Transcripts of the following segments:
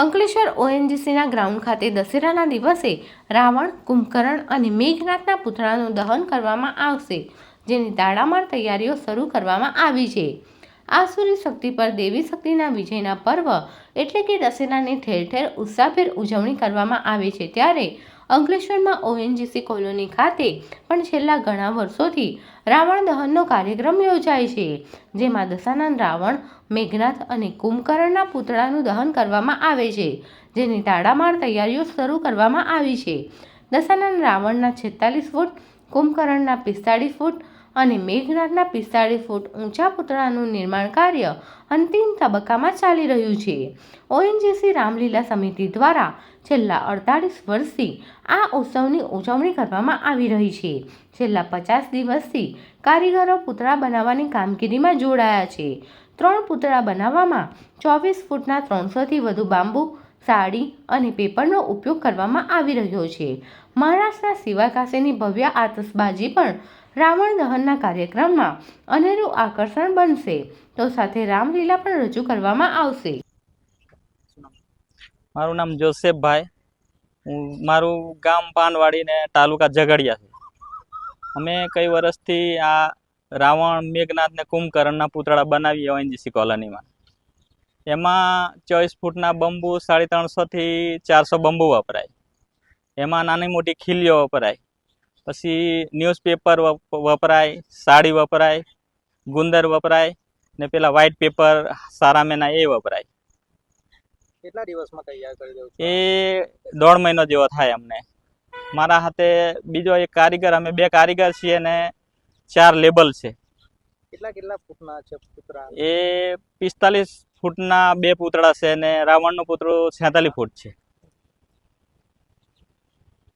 Ankleshwar ઓએનજીસીના ground ખાતે દશેરાના દિવસે રાવણ, કુંભકર્ણ અને મેઘનાથના પુતળાનું દહન કરવામાં આવશે, જેની તાળામાર તૈયારીઓ શરૂ કરવામાં આવી છે. આસુરી શક્તિ પર દેવી શક્તિના વિજયના પર્વ એટલે કે દશેરાની ઠેર ઠેર ઉત્સાહભેર ઉજવણી કરવામાં આવે છે, ત્યારે અંકલેશ્વરમાં ઓએનજીસી કોલોની ખાતે પણ છેલ્લા ઘણા વર્ષોથી રાવણ દહનનો કાર્યક્રમ યોજાય છે, જેમાં દશાનંદ રાવણ, મેઘનાથ અને કુંભકર્ણના પૂતળાનું દહન કરવામાં આવે છે, જેની તાડામાર તૈયારીઓ શરૂ કરવામાં આવી છે. દશાનંદ રાવણના છેતાલીસ ફૂટ, કુંભકર્ણના પિસ્તાળીસ ફૂટ અને મેઘનાથના પિસ્તાળીસ ફૂટ ઊંચા પુતળાનું નિર્માણ કાર્ય અંતિમ તબક્કામાં ચાલી રહ્યું છે. ઓએનજીસી રામલીલા સમિતિ દ્વારા છેલ્લા અડતાલીસ વર્ષથી આ ઉત્સવની ઉજવણી કરવામાં આવી રહી છે. છેલ્લા પચાસ દિવસથી કારીગરો પૂતળા બનાવવાની કામગીરીમાં જોડાયા છે. ત્રણ પૂતળા બનાવવામાં ચોવીસ ફૂટના ત્રણસોથી વધુ બાંબુ, સાડી અને પેપરનો ઉપયોગ કરવામાં આવી રહ્યો છે. મહારાષ્ટ્રના સિવાકાસેની ભવ્ય આતશબાજી પણ રાવણ દહનના કાર્યક્રમમાં અનેરું આકર્ષણ બનશે. તો સાથે રામલીલા પણ રજૂ કરવામાં આવશે. મારું નામ જોસેફભાઈ. હું મારું ગામ પાનવાડી ને તાલુકા ઝઘડિયા છે. અમે કઈ વર્ષથી આ રાવણ મેઘનાથ ને કુંભકર્ણના પૂતળા બનાવીએ ઓએનજીસી કોલોનીમાં. એમાં ચોવીસ ફૂટના બંબુ, સાડી ત્રણસોથી ચારસો બંબુ વપરાય. એમાં નાની મોટી ખીલીઓ વપરાય. પછી ન્યૂઝપેપર વપરાય સાડી વપરાય ગુંદર વપરાય ને પેલા વ્હાઇટ પેપર સારા મેના એ વપરાય. કેટલા દિવસમાં તૈયાર કરી દઉં એ દોઢ મહિનો જેવો થાય અમને. મારા હાથે બીજો એક કારીગર અમે બે કારીગર છીએ ને ચાર લેબલ છે. કેટલા કેટલા ફૂટના છે પુતળા? એ પિસ્તાલીસ ફૂટના બે પૂતળા છે ને રાવણનું પૂતળું છેતાલીસ ફૂટ છે.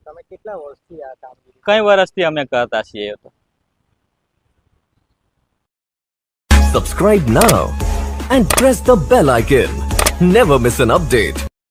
તમે કેટલા વર્ષથી આ કામગીરી કઈ વર્ષથી અમે કરતા છીએ તો Subscribe now and press the bell icon. Never miss an update.